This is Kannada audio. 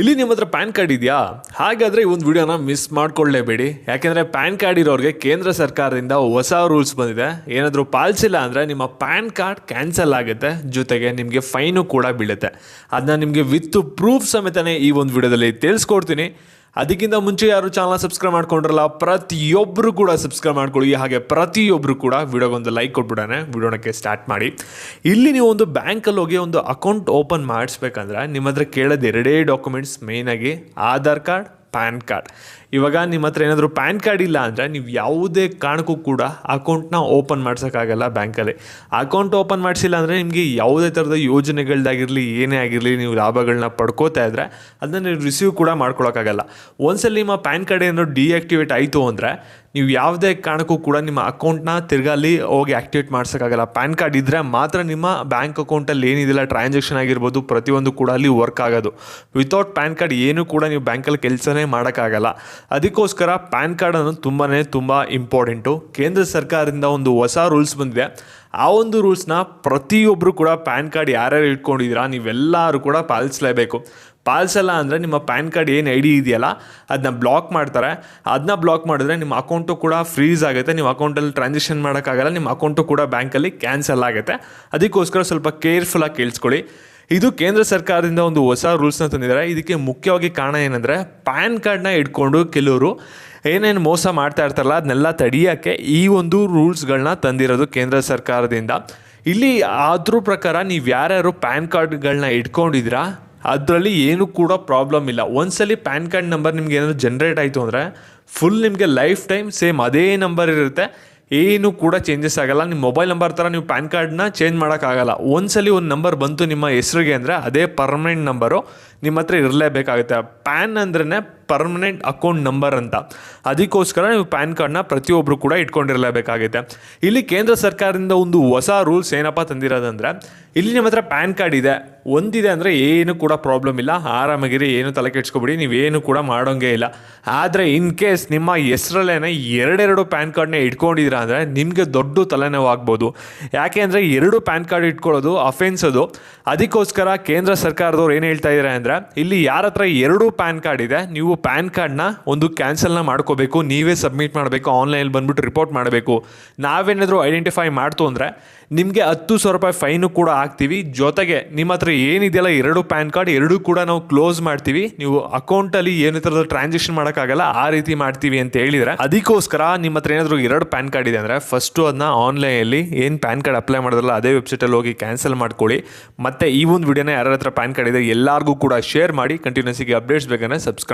ಇಲ್ಲಿ ನಿಮ್ಮ ಹತ್ರ ಪ್ಯಾನ್ ಕಾರ್ಡ್ ಇದೆಯಾ? ಹಾಗಾದರೆ ಈ ಒಂದು ವಿಡಿಯೋನ ಮಿಸ್ ಮಾಡ್ಕೊಳ್ಳೇಬೇಡಿ. ಯಾಕೆಂದರೆ ಪ್ಯಾನ್ ಕಾರ್ಡ್ ಇರೋರಿಗೆ ಕೇಂದ್ರ ಸರ್ಕಾರದಿಂದ ಹೊಸ ರೂಲ್ಸ್ ಬಂದಿದೆ. ಏನಾದರೂ ಪಾಲಿಸಿಲ್ಲ ಅಂದರೆ ನಿಮ್ಮ ಪ್ಯಾನ್ ಕಾರ್ಡ್ ಕ್ಯಾನ್ಸಲ್ ಆಗುತ್ತೆ. ಜೊತೆಗೆ ನಿಮಗೆ ಫೈನು ಕೂಡ ಬೀಳುತ್ತೆ. ಅದನ್ನ ನಿಮಗೆ ವಿತ್ ಪ್ರೂಫ್ ಸಮೇತನೇ ಈ ಒಂದು ವಿಡಿಯೋದಲ್ಲಿ ತಿಳಿಸ್ಕೊಡ್ತೀನಿ. ಅದಕ್ಕಿಂತ ಮುಂಚೆ ಯಾರು ಚಾನಲ್ ಸಬ್ಸ್ಕ್ರೈಬ್ ಮಾಡ್ಕೊಂಡ್ರಲ್ಲ ಪ್ರತಿಯೊಬ್ಬರು ಕೂಡ ಸಬ್ಸ್ಕ್ರೈಬ್ ಮಾಡ್ಕೊಳ್ಳಿ. ಹಾಗೆ ಪ್ರತಿಯೊಬ್ಬರು ಕೂಡ ವಿಡಿಯೋಗೊಂದು ಲೈಕ್ ಕೊಟ್ಬಿಡೋಣ. ವಿಡಿಯೋನಕ್ಕೆ ಸ್ಟಾರ್ಟ್ ಮಾಡಿ. ಇಲ್ಲಿ ನೀವು ಒಂದು ಬ್ಯಾಂಕಲ್ಲಿ ಹೋಗಿ ಒಂದು ಅಕೌಂಟ್ ಓಪನ್ ಮಾಡಿಸ್ಬೇಕಂದ್ರೆ ನಿಮ್ಮ ಹತ್ರ ಕೇಳೋದು ಎರಡೇ ಡಾಕ್ಯುಮೆಂಟ್ಸ್ ಮೇಯ್ನಾಗಿ ಆಧಾರ್ ಕಾರ್ಡ್ ಪ್ಯಾನ್ ಕಾರ್ಡ್ ಇವಾಗ ನಿಮ್ಮ ಹತ್ರ ಏನಾದರೂ ಪ್ಯಾನ್ ಕಾರ್ಡ್ ಇಲ್ಲ ಅಂದರೆ ನೀವು ಯಾವುದೇ ಕಾರಣಕ್ಕೂ ಕೂಡ ಅಕೌಂಟ್ನ ಓಪನ್ ಮಾಡ್ಸೋಕ್ಕಾಗಲ್ಲ ಬ್ಯಾಂಕಲ್ಲಿ ಅಕೌಂಟ್ ಓಪನ್ ಮಾಡಿಸಿಲ್ಲ ಅಂದರೆ ನಿಮಗೆ ಯಾವುದೇ ಥರದ ಯೋಜನೆಗಳದ್ದಾಗಿರಲಿ ಏನೇ ಆಗಿರಲಿ, ನೀವು ಲಾಭಗಳನ್ನ ಪಡ್ಕೋತಾ ಇದ್ದರೆ ಅದನ್ನ ನೀವು ರಿಸೀವ್ ಕೂಡ ಮಾಡ್ಕೊಳೋಕ್ಕಾಗಲ್ಲ. ಒಂದ್ಸಲ ನಿಮ್ಮ ಪ್ಯಾನ್ ಕಾರ್ಡ್ ಏನಾದ್ರು ಡಿಆಕ್ಟಿವೇಟ್ ಆಯಿತು ಅಂದರೆ ನೀವು ಯಾವುದೇ ಕಾರಣಕ್ಕೂ ಕೂಡ ನಿಮ್ಮ ಅಕೌಂಟ್ನ ತಿರ್ಗಲ್ಲಿ ಹೋಗಿ ಆ್ಯಕ್ಟಿವೇಟ್ ಮಾಡ್ಸೋಕ್ಕಾಗಲ್ಲ. ಪ್ಯಾನ್ ಕಾರ್ಡ್ ಇದ್ದರೆ ಮಾತ್ರ ನಿಮ್ಮ ಬ್ಯಾಂಕ್ ಅಕೌಂಟಲ್ಲಿ ಏನಿದಿಲ್ಲ ಟ್ರಾನ್ಸಾಕ್ಷನ್ ಆಗಿರ್ಬೋದು, ಪ್ರತಿಯೊಂದು ಕೂಡ ಅಲ್ಲಿ ವರ್ಕ್ ಆಗೋದು. ವಿತೌಟ್ ಪ್ಯಾನ್ ಕಾರ್ಡ್ ಏನು ಕೂಡ ನೀವು ಬ್ಯಾಂಕಲ್ಲಿ ಕೆಲಸನೇ ಮಾಡೋಕ್ಕಾಗಲ್ಲ. ಅದಕ್ಕೋಸ್ಕರ ಪ್ಯಾನ್ ಕಾರ್ಡ್ ಅನ್ನೋದು ತುಂಬಾ ತುಂಬ ಇಂಪಾರ್ಟೆಂಟು. ಕೇಂದ್ರ ಸರ್ಕಾರದಿಂದ ಒಂದು ಹೊಸ ರೂಲ್ಸ್ ಬಂದಿದೆ. ಆ ಒಂದು ರೂಲ್ಸ್ನ ಪ್ರತಿಯೊಬ್ಬರು ಕೂಡ ಪ್ಯಾನ್ ಕಾರ್ಡ್ ಯಾರ್ಯಾರು ಇಟ್ಕೊಂಡಿದ್ದೀರಾ ನೀವೆಲ್ಲರೂ ಕೂಡ ಪಾಲಿಸಲೇಬೇಕು. ಪಾಲಿಸಲ್ಲ ಅಂದರೆ ನಿಮ್ಮ ಪ್ಯಾನ್ ಕಾರ್ಡ್ ಏನು ಐ ಡಿ ಇದೆಯಲ್ಲ ಅದನ್ನ ಬ್ಲಾಕ್ ಮಾಡ್ತಾರೆ. ಅದನ್ನ ಬ್ಲಾಕ್ ಮಾಡಿದ್ರೆ ನಿಮ್ಮ ಅಕೌಂಟು ಕೂಡ ಫ್ರೀಸ್ ಆಗುತ್ತೆ. ನಿಮ್ಮ ಅಕೌಂಟಲ್ಲಿ ಟ್ರಾನ್ಸಾಕ್ಷನ್ ಮಾಡೋಕ್ಕಾಗಲ್ಲ, ನಿಮ್ಮ ಅಕೌಂಟು ಕೂಡ ಬ್ಯಾಂಕಲ್ಲಿ ಕ್ಯಾನ್ಸಲ್ ಆಗುತ್ತೆ. ಅದಕ್ಕೋಸ್ಕರ ಸ್ವಲ್ಪ ಕೇರ್ಫುಲ್ಲಾಗಿ ಕೇಳಿಸ್ಕೊಳ್ಳಿ. ಇದು ಕೇಂದ್ರ ಸರ್ಕಾರದಿಂದ ಒಂದು ಹೊಸ ರೂಲ್ಸ್ನ ತಂದಿದ್ದಾರೆ. ಇದಕ್ಕೆ ಮುಖ್ಯವಾಗಿ ಕಾರಣ ಏನಂದರೆ, ಪ್ಯಾನ್ ಕಾರ್ಡ್ನ ಇಟ್ಕೊಂಡು ಕೆಲವರು ಏನೇನು ಮೋಸ ಮಾಡ್ತಾ ಇರ್ತಾರಲ್ಲ, ಅದನ್ನೆಲ್ಲ ತಡೆಯೋಕ್ಕೆ ಈ ಒಂದು ರೂಲ್ಸ್ಗಳನ್ನ ತಂದಿರೋದು ಕೇಂದ್ರ ಸರ್ಕಾರದಿಂದ. ಇಲ್ಲಿ ಅದ್ರ ಪ್ರಕಾರ ನೀವು ಯಾರ್ಯಾರು ಪ್ಯಾನ್ ಕಾರ್ಡ್ಗಳನ್ನ ಇಟ್ಕೊಂಡಿದ್ದೀರಾ, ಅದರಲ್ಲಿ ಏನು ಕೂಡ ಪ್ರಾಬ್ಲಮ್ ಇಲ್ಲ. ಒಂದ್ಸಲಿ ಪ್ಯಾನ್ ಕಾರ್ಡ್ ನಂಬರ್ ನಿಮ್ಗೆ ಏನಾದರೂ ಜನ್ರೇಟ್ ಆಯಿತು ಅಂದರೆ ಫುಲ್ ನಿಮಗೆ ಲೈಫ್ ಟೈಮ್ ಸೇಮ್ ಅದೇ ನಂಬರ್ ಇರುತ್ತೆ. ಏನು ಕೂಡ ಚೇಂಜಸ್ ಆಗಲ್ಲ. ನಿಮ್ಮ ಮೊಬೈಲ್ ನಂಬರ್ ಥರ ನೀವು ಪ್ಯಾನ್ ಕಾರ್ಡ್ನ ಚೇಂಜ್ ಮಾಡೋಕ್ಕಾಗಲ್ಲ ಒಂದ್ಸಲಿ ಒಂದು ನಂಬರ್ ಬಂತು ನಿಮ್ಮ ಹೆಸರಿಗೆ ಅಂದರೆ ಅದೇ ಪರ್ಮನೆಂಟ್ ನಂಬರು ನಿಮ್ಮ ಹತ್ರ ಇರಲೇಬೇಕಾಗುತ್ತೆ. ಪ್ಯಾನ್ ಅಂದ್ರೇ ಪರ್ಮನೆಂಟ್ ಅಕೌಂಟ್ ನಂಬರ್ ಅಂತ. ಅದಕ್ಕೋಸ್ಕರ ನೀವು ಪ್ಯಾನ್ ಕಾರ್ಡ್ನ ಪ್ರತಿಯೊಬ್ಬರು ಕೂಡ ಇಟ್ಕೊಂಡಿರಲೇಬೇಕಾಗುತ್ತೆ ಇಲ್ಲಿ ಕೇಂದ್ರ ಸರ್ಕಾರದಿಂದ ಒಂದು ಹೊಸ ರೂಲ್ಸ್ ಏನಪ್ಪ ತಂದಿರೋದಂದ್ರೆ, ಇಲ್ಲಿ ನಿಮ್ಮ ಹತ್ರ ಪ್ಯಾನ್ ಕಾರ್ಡ್ ಇದೆ. ಒಂದಿದೆ ಅಂದರೆ ಏನು ಕೂಡ ಪ್ರಾಬ್ಲಮ್ ಇಲ್ಲ. ಆರಾಮಾಗಿರಿ, ಏನು ತಲೆ ಕೆಡ್ಸ್ಕೊಬಿಡಿ ನೀವೇನು ಕೂಡ ಮಾಡೋಂಗೇ ಇಲ್ಲ. ಆದರೆ ಇನ್ ಕೇಸ್ ನಿಮ್ಮ ಹೆಸರಲ್ಲೇನೆ ಎರಡೆರಡು ಪ್ಯಾನ್ ಕಾರ್ಡ್ನ ಇಟ್ಕೊಂಡಿದ್ದೀರಾ ಅಂದರೆ ನಿಮಗೆ ದೊಡ್ಡ ತಲೆನೋವು ಆಗ್ಬೋದು ಯಾಕೆ ಅಂದರೆ ಎರಡು ಪ್ಯಾನ್ ಕಾರ್ಡ್ ಇಟ್ಕೊಳ್ಳೋದು ಅಫೆನ್ಸ್ ಅದು. ಅದಕ್ಕೋಸ್ಕರ ಕೇಂದ್ರ ಸರ್ಕಾರದವ್ರು ಏನು ಹೇಳ್ತಾ ಇದ್ದಾರೆ ಅಂದರೆ, ಇಲ್ಲಿ ಯಾರ ಹತ್ರ ಎರಡು ಪ್ಯಾನ್ ಕಾರ್ಡ್ ಇದೆ, ನೀವು ಪ್ಯಾನ್ ಕಾರ್ಡ್ನ ಒಂದು ಕ್ಯಾನ್ಸಲ್ನ ಮಾಡ್ಕೋಬೇಕು, ನೀವೇ ಸಬ್ಮಿಟ್ ಮಾಡಬೇಕು, ಆನ್ಲೈನಲ್ಲಿ ಬಂದ್ಬಿಟ್ಟು ರಿಪೋರ್ಟ್ ಮಾಡಬೇಕು. ನಾವೇನಾದರೂ ಐಡೆಂಟಿಫೈ ಮಾಡ್ತು ಅಂದರೆ ನಿಮಗೆ ಹತ್ತು ಸಾವಿರ ರೂಪಾಯಿ ಫೈನು ಕೂಡ ಹಾಕ್ತೀವಿ. ಜೊತೆಗೆ ನಿಮ್ಮ ಹತ್ರ ಏನಿದೆಯಲ್ಲ ಎರಡು ಪ್ಯಾನ್ ಕಾರ್ಡ್, ಎರಡೂ ಕೂಡ ನಾವು ಕ್ಲೋಸ್ ಮಾಡ್ತೀವಿ. ನೀವು ಅಕೌಂಟಲ್ಲಿ ಏನು ಥರದ ಟ್ರಾನ್ಸಾಕ್ಷನ್ ಮಾಡೋಕ್ಕಾಗಲ್ಲ, ಆ ರೀತಿ ಮಾಡ್ತೀವಿ ಅಂತ ಹೇಳಿದರೆ ಅದಕ್ಕೋಸ್ಕರ ನಿಮ್ಮ ಹತ್ರ ಏನಾದರೂ ಎರಡು ಪ್ಯಾನ್ ಕಾರ್ಡ್ ಇದೆ ಅಂದರೆ ಫಸ್ಟು ಅದನ್ನ ಆನ್ಲೈನಲ್ಲಿ ಏನು ಪ್ಯಾನ್ ಕಾರ್ಡ್ ಅಪ್ಲೈ ಮಾಡಿದ್ರಲ್ಲ, ಅದೇ ವೆಬ್ಸೈಟಲ್ಲಿ ಹೋಗಿ ಕ್ಯಾನ್ಸಲ್ ಮಾಡ್ಕೊಳ್ಳಿ. ಮತ್ತು ಈ ಒಂದು ವಿಡಿಯೋನ ಯಾರ ಹತ್ರ ಪ್ಯಾನ್ ಕಾರ್ಡ್ ಇದೆ ಎಲ್ಲರಿಗೂ ಕೂಡ ಶೇರ್ ಮಾಡಿ ಕಂಟಿನ್ಯೂಸಿಗೆ ಅಪ್ಡೇಟ್ಸ್ ಬೇಕಂದ್ರೆ ಸಬ್ಸ್ಕ್ರೈಬ್